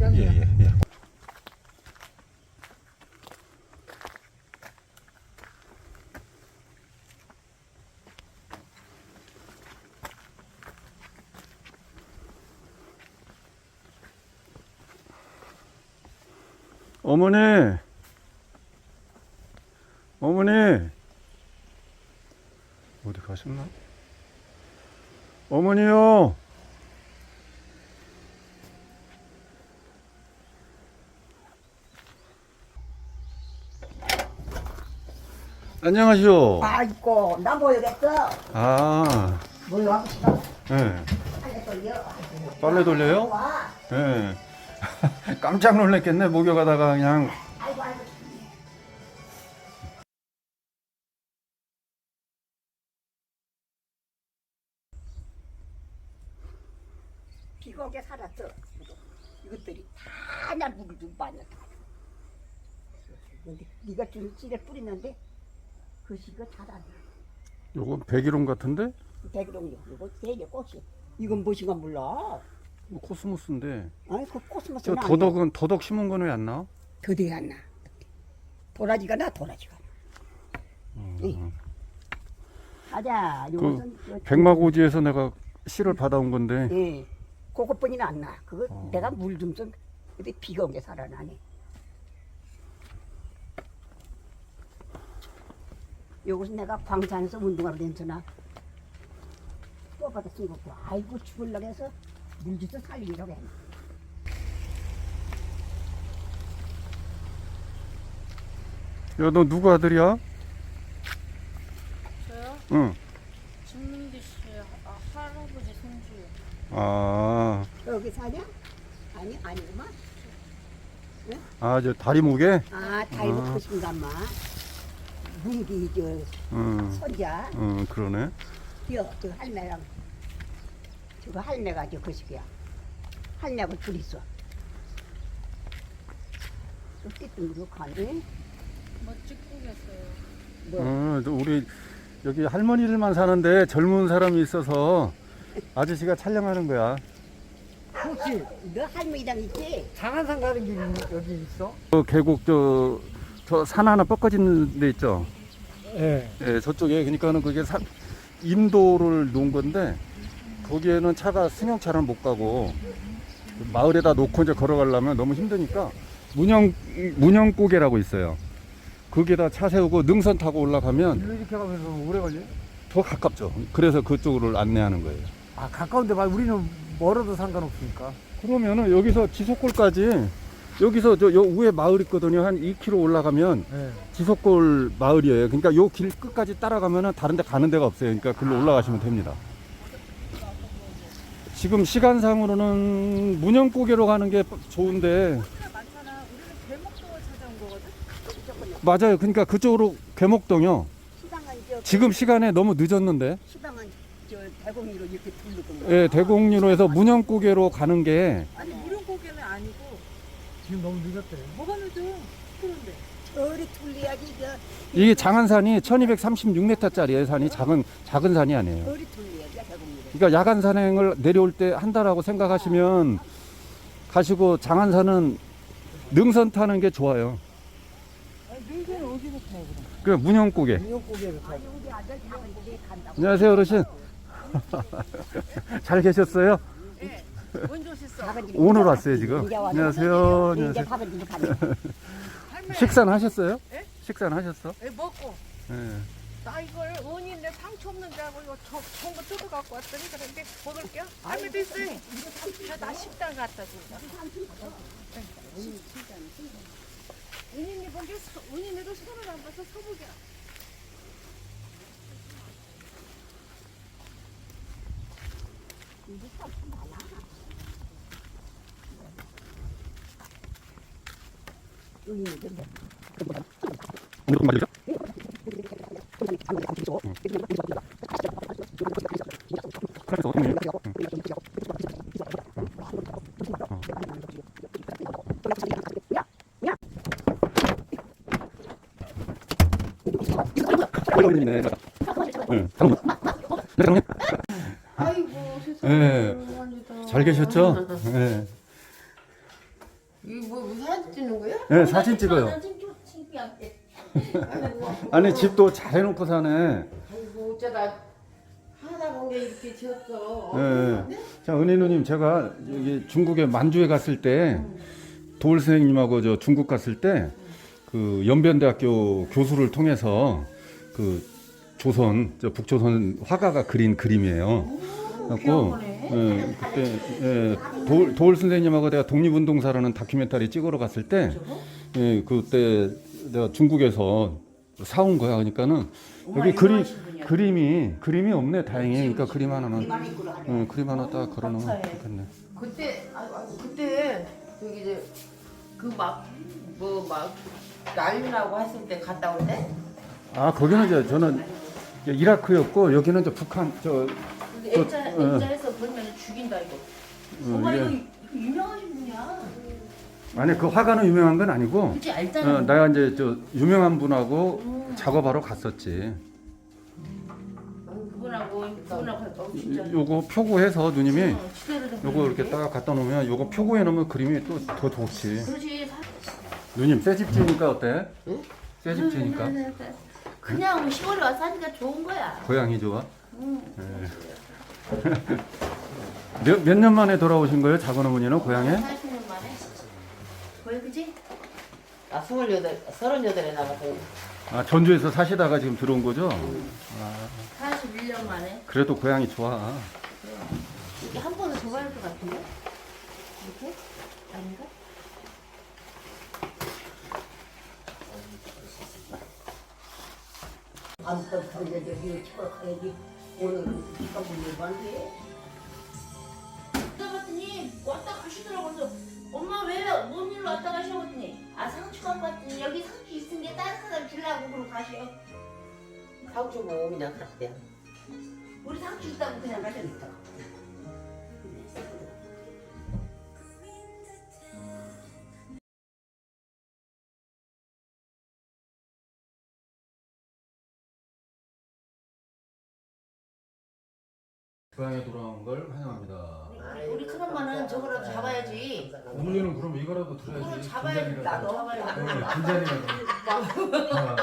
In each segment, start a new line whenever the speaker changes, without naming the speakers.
예, 예, 예. 어머니, 어머니, 어디 가셨나? 어머니요. 안녕하시오.
아이고 나 모르겠어
아,
싶어
예.
빨리 돌려
빨래 돌려요?
와
예. 깜짝 놀랐겠네, 목욕하다가 그냥.
아이고 아이고 비가 오게 살았어 이것들이 다날 물을 좀 빠져 근데 네가 좀 찌를 뿌리는데 그 시가 잘안 나.
요건 백일홍 같은데?
백룡이요 이거 되게 꽃이 이건 무엇인가 몰라
이거 코스모스인데.
아니 그 코스모스
저 도덕은, 도덕 심은 건 왜 안 나와?
더디 안 나. 도라지가 나 도라지가. 응. 가자.
그
그-
백마고지에서 내가 씨를 받아온 건데.
예. 그것뿐이는 안 나. 그거
어.
내가 물 좀 좀. 근데 비가 온 게 살아나네. 요것은 내가 광산에서 운동하러 댕서나 뽑아다 쓴 거고. 아이고 죽을라고 해서 물 주서 살리려고 했네.
야, 너 누구 아들이야?
저요?
응.
김민기 씨 아, 할아버지 손주요.
아,
여기 사냐? 아니 아니구만.
아, 저 다리 목에?
아 다이 먹고 싶은가마. 문기 저
응,
손자.
응, 그러네.
여, 저 할매랑 저거 할매가 저 거식이야. 할매하고 둘 있어. 가네.
뭐?
뭐
우리 여기 할머니들만 사는데 젊은 사람이 있어서 아저씨가 촬영하는 거야.
혹시 너 할머니랑 있지?
장안산 가는 길이 여기 있어?
그 계곡 저, 저 산 하나 뻗어진 데 있죠?
예.
예, 저쪽에 그러니까는 그게 산, 임도를 놓은 건데 거기에는 차가 승용차를 못 가고 마을에다 놓고 이제 걸어가려면 너무 힘드니까 문영 문영고개라고 있어요. 거기에다 차 세우고 능선 타고 올라가면
일로 이렇게 가면서 오래 걸려?
더 가깝죠. 그래서 그쪽으로 안내하는 거예요.
아 가까운데 말 우리는 멀어도 상관없으니까.
그러면은 여기서 지속골까지 여기서 저 요 위에 마을 있거든요. 한 2km 올라가면
예.
지속골 마을이에요. 그러니까 요 길 끝까지 따라가면은 다른 데 가는 데가 없어요. 그러니까 글로 올라가시면 됩니다. 지금 시간상으로는 문영고개로 가는 게 좋은데
많잖아. 우리는 대목동을 찾아온 거거든.
맞아요. 그러니까 그쪽으로 괴목동요.
시방은 저
지금 시간에 너무 늦었는데
시방은 저 대공리로 이렇게 둘르던 거.
예, 대곡리로에서 문영고개로 가는 게
아니
지금 너무 늦었대.
뭐가 늦어? 그런데
저리 저
이게 장안산이 1236m짜리의 산이 작은 작은 산이 아니에요.
저리 둘러야지 대공리로.
그러니까 야간 산행을 내려올 때 한다라고 생각하시면 가시고 장안산은 능선 타는 게 좋아요.
능선 어디서 타요 그럼?
그 문영고개.
아들 장군이 간다고.
안녕하세요, 어르신. 잘 계셨어요? 오늘 왔어요, 지금. 안녕하세요.
이제
안녕하세요.
가네.
식사는 하셨어요?
예?
식사는 하셨어?
예, 먹고.
예.
나 이걸 원인데 상처 없는 줄 알고 이거 저 좋은 거 뜯어 갖고 왔더니 그런데 먹을게요. 할매도 있어요. 나, 나 식당 갔다 준다. 은인이 보기 은인이도 손을 안 봐서 서보 게.
이거 맞으죠? 그래서 어떻게 해요? 이거 있네. 예. 잠깐만. 네.
아이고
예.
세상에.
잘 계셨죠? 예. 네, 사진 찍어요.
사진 좀 창피한데.
아니 집도 잘 해놓고 사네.
아이고 어쩌다 하다 본게 이렇게 지었어.
예. 자 은희 누님 제가 여기 중국에 만주에 갔을 때 도울 선생님하고 저 중국 갔을 때 그 연변대학교 교수를 통해서 그 조선 저 북조선 화가가 그린 그림이에요. 갖고 예, 그때 예, 도울, 도울 선생님하고 내가 독립운동사라는 다큐멘터리 찍으러 갔을 때 예, 그때 내가 중국에서 사온 거야. 그러니까는 여기 그림 그림이 그림이 없네 다행히. 그러니까 그림 하나만. 응, 그림 하나 딱 걸어놓으면 좋겠네.
그때 아이고, 아이고, 그때 저기 이제 그 막 뭐 막 난리 나고 했을 때 갔다 올 때.
아 거기는 이제 저는 이제 이라크였고 여기는 이제 북한 저
근데
그,
액자
어.
액자에서 죽인다 이거.
어,
엄마 이거, 유명하신 분이야.
아니 그 화가는 유명한 건 아니고
그치 알잖아.
어, 내가 이제 저 유명한 분하고 작업하러 갔었지.
그분하고 그분하고 어, 진짜.
요거 표구해서 누님이
어, 시대를 좀
요거 이렇게 딱 갖다 놓으면 요거 표구해 놓으면 그림이 또 더 좋지.
그렇지. 사-
누님 새집 지니까 어때? 새집 지니까
그냥 시골에 와서 하니까 좋은 거야.
고향이 좋아.
응.
몇 몇 년 만에 돌아오신 거예요? 작은 어머니는 고향에?
40년 만에. 거의 그지?
아, 스물여덟, 서른여덟에 나가서
아 전주에서 사시다가 지금 들어온 거죠?
41년 만에.
그래도 고향이 좋아.
이게 한 번은 더 가야 것 같은데? 이렇게? 아닌가?
아무것도 이거 치고 가야지. 오늘은 이거.
그 그래서 엄마 왜 뭔 일로 왔다 가시냐고 했더니 아 상추 갖고 왔더니 여기 상추 있은 게 다른 사람 주려고 그러고 가셔
상주 뭐 그냥 갔대.
우리 상추 있다고 그냥 가셨어
고향에 돌아온 걸 환영합니다.
저거라도 잡아야지
어머니는 그럼 이거라도
그걸
들어야지.
잡아야지 나도 잡아야지
빈잔이라도.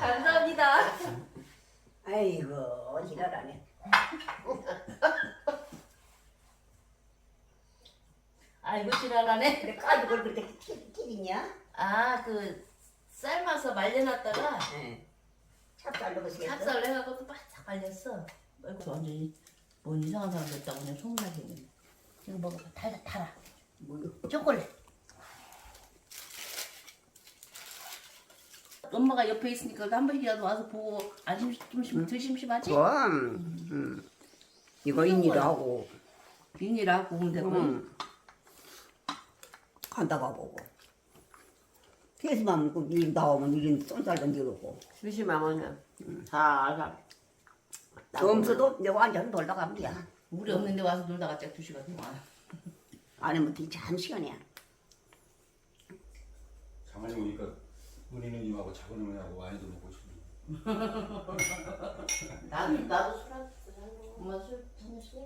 감사합니다
아이고 지랄하네.
아이고 지랄하네
그래 가지고 그걸 그렇게 튀- 튀기냐?
아 그 삶아서 말려놨다가
예. 찹쌀 넣으시겠어?
찹쌀 해갖고 또 바싹 말렸어 아 이고 완전히 뭔 이상한 사람 됐다고 그냥 소문나게 했네 이거 먹어봐. 달다 달아.
뭐,
초콜릿. 엄마가 옆에 있으니까 한 번씩이라도 와서 보고 안 심심 좀 심, 덜 심심하지?
그럼 음. 이거 인일도 하고.
비닐하고 근데 뭐
음. 간다가 보고. 페이스만 먹고 일 나오면 일은 쏜살 던지고.
조심하면 살살.
점수도 내 완전 놀다 갑니다.
우리 없는데 와서 놀다가 짝두 시간 동안.
아니면 되게 한 시간이야.
가만히 보니까 은희는 님하고 작은 어머니하고 와인도 먹고 싶네.
나도 나도 술 한, 엄마 술 한잔 술